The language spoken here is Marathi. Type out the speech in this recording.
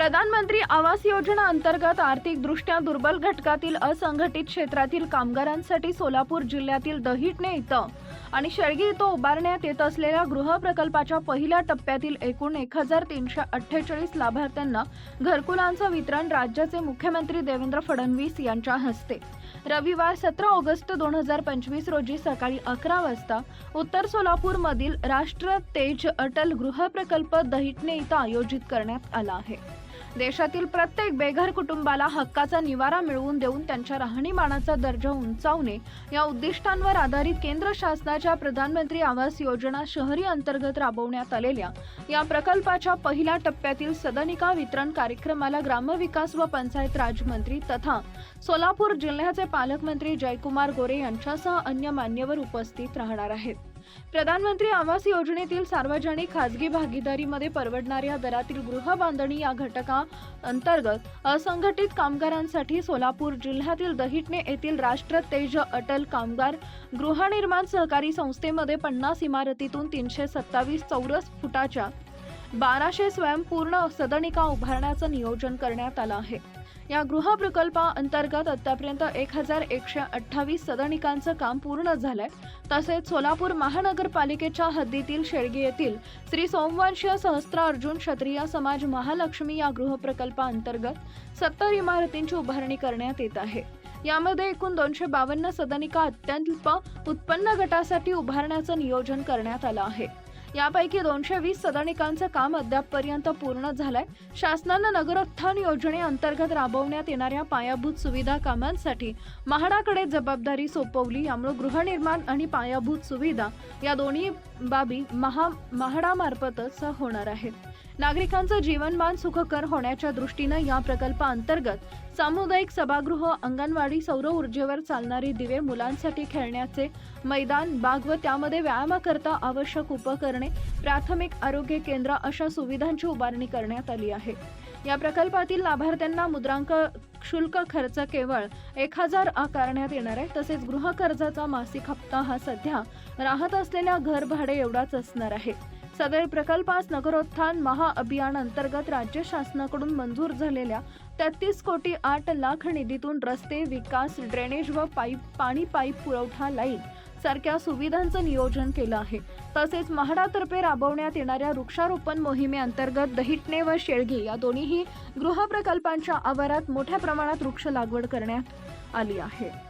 प्रधानमंत्री आवास योजना अंतर्गत आर्थिकदृष्ट्या दुर्बल घटकातील असंघटित क्षेत्रातील कामगारांसाठी सोलापूर जिल्ह्यातील दहिटणे इथं आणि शेळगी इथं उभारण्यात येत असलेल्या गृह प्रकल्पाच्या पहिल्या टप्प्यातील एकूण एक हजार तीनशे अठ्ठेचाळीस लाभार्थ्यांना घरकुलांचं वितरण राज्याचे मुख्यमंत्री देवेंद्र फडणवीस यांच्या हस्ते. रविवार सतरा ऑगस्ट दोन हजार पंचवीस रोजी सकाळी अकरा वाजता उत्तर सोलापूरमधील राष्ट्र तेज अटल गृह प्रकल्प दहिटणे इथं आयोजित करण्यात आला आहे. देशातील प्रत्येक बेघर कुटुंबाला हक्काचा निवारा मिळवून देऊन त्यांच्या राहणीमानाचा दर्जा उंचावणे या उद्दिष्टांवर आधारित केंद्र शासनाच्या प्रधानमंत्री आवास योजना शहरी अंतर्गत राबवण्यात आलेल्या या प्रकल्पाच्या पहिल्या टप्प्यातील सदनिका वितरण कार्यक्रमाला ग्रामविकास व पंचायत राजमंत्री तथा सोलापूर जिल्ह्याचे पालकमंत्री जयकुमार गोरे यांच्यासह अन्य मान्यवर उपस्थित राहणार आहेत. प्रधानमंत्री आवास योजनेतील सार्वजनिक खासगी भागीदारीमध्ये परवडणाऱ्या दरातील गृह बांधणी या घटका अंतर्गत असंघटित कामगारांसाठी सोलापूर जिल्ह्यातील दहिटणे येथील राष्ट्र तेज अटल कामगार गृहनिर्माण सहकारी संस्थेमध्ये पन्नास इमारतीतून तीनशे सत्तावीस चौरस फुटाच्या बाराशे स्वयंपूर्ण सदनिका उभारण्याचं नियोजन करण्यात आलं आहे. या गृह प्रकल्पाअंतर्गत आतापर्यंत एक हजार एकशे अठ्ठावीस सदनिकांचं काम पूर्ण झालंय. तसेच सोलापूर महानगरपालिकेच्या हद्दीतील शेळगी येथील श्री सोमवंशीय सहस्त्रार्जुन क्षत्रिय समाज महालक्ष्मी या गृह प्रकल्पाअंतर्गत सत्तर इमारतींची उभारणी करण्यात येत आहे. यामध्ये एकूण दोनशे बावन्न सदनिका अत्यल्प उत्पन्न गटासाठी उभारण्याचं नियोजन करण्यात आलं आहे. यापैकी दोनशे वीस सदनिकांचं काम अद्यापपर्यंत पूर्ण झालंय. शासनानं नगरोत्थान योजनेअंतर्गत राबवण्यात येणाऱ्या पायाभूत सुविधा कामांसाठी म्हाडाकडे जबाबदारी सोपवली. यामुळे गृहनिर्माण आणि पायाभूत सुविधा या दोन्ही बाबी महा म्हाडामार्फतच होणार आहेत. नागरिकांचं जीवनमान सुखकर होण्याच्या दृष्टीनं या प्रकल्पाअंतर्गत सामुदायिक सभागृह अंगणवाडी सौर ऊर्जेवर चालणारी दिवे मुलांसाठी खेळण्याचे मैदान बाग व त्यामध्ये व्यायामाकरता आवश्यक उपकरणे प्राथमिक आरोग्य केंद्र अशा सुविधांची उभारणी करण्यात आली आहे. या प्रकल्पातील लाभार्थ्यांना मुद्रांक शुल्क खर्च केवळ एक हजार आकारण्यात येणार आहे तसेच गृह कर्जाचा मासिक हप्ता हा सध्या राहत असलेल्या घर भाडे एवढाच असणार आहे. सदर प्रकल्पास नगरोत्थान महाअभियान अंतर्गत राज्य शासनाकडून मंजूर झालेल्या तेहतीस कोटी आठ लाख निधीतून रस्ते विकास ड्रेनेज व पाईप पाणी पाईप पुरवठा लाईन सारख्या सुविधांचं नियोजन केलं आहे. तसेच म्हाडातर्फे राबवण्यात येणाऱ्या वृक्षारोपण मोहिमेअंतर्गत दहिटणे व शेळगे या दोन्हीही गृहप्रकल्पांच्या आवारात मोठ्या प्रमाणात वृक्ष लागवड करण्यात आली आहे.